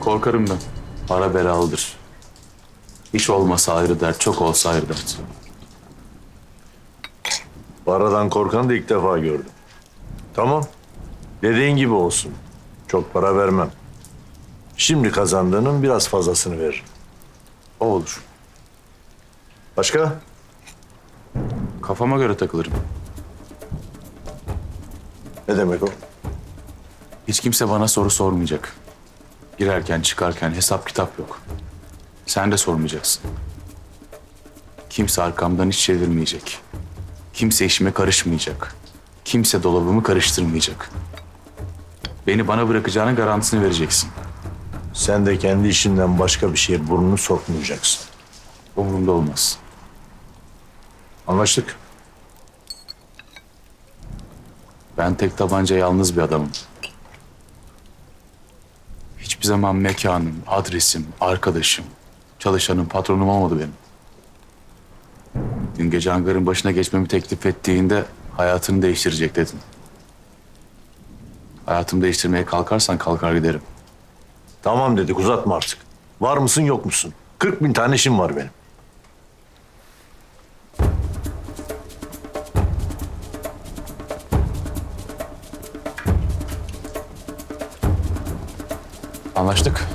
Korkarım ben. Para belalıdır. Hiç olmasa ayrı dert, çok olsa ayrı dert. Paradan korkanı da ilk defa gördüm. Tamam. Dediğin gibi olsun. Çok para vermem. Şimdi kazandığının biraz fazlasını veririm. O olur. Başka? Kafama göre takılırım. Ne demek o? Hiç kimse bana soru sormayacak. Girerken çıkarken hesap kitap yok. Sen de sormayacaksın. Kimse arkamdan hiç çevirmeyecek. Kimse işime karışmayacak. Kimse dolabımı karıştırmayacak. Beni bana bırakacağının garantisini vereceksin. Sen de kendi işinden başka bir şeye burnunu sokmayacaksın. Umurumda olmaz. Anlaştık. Ben tek tabanca yalnız bir adamım. Hiçbir zaman mekanım, adresim, arkadaşım, çalışanım, patronum olmadı benim. Dün gece hangarın başına geçmemi teklif ettiğinde hayatını değiştirecek dedin. Hayatımı değiştirmeye kalkarsan kalkar giderim. Tamam dedik uzatma artık. Var mısın yok musun? 40 bin tane işim var benim. Anlaştık.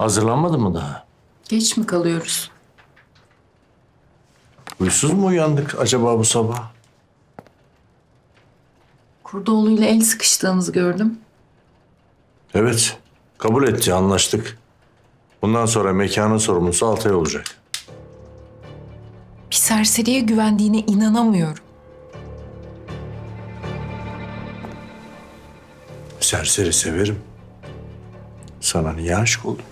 Hazırlanmadın mı daha? Geç mi kalıyoruz? Huysuz mu uyandık acaba bu sabah? Kurdoğlu ile el sıkıştığınızı gördüm. Evet. Kabul etti anlaştık. Bundan sonra mekanın sorumlusu Altay olacak. Bir serseriye güvendiğine inanamıyorum. Serseri severim. Sana niye aşık oldum?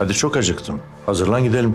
Hadi çok acıktım. Hazırlan gidelim.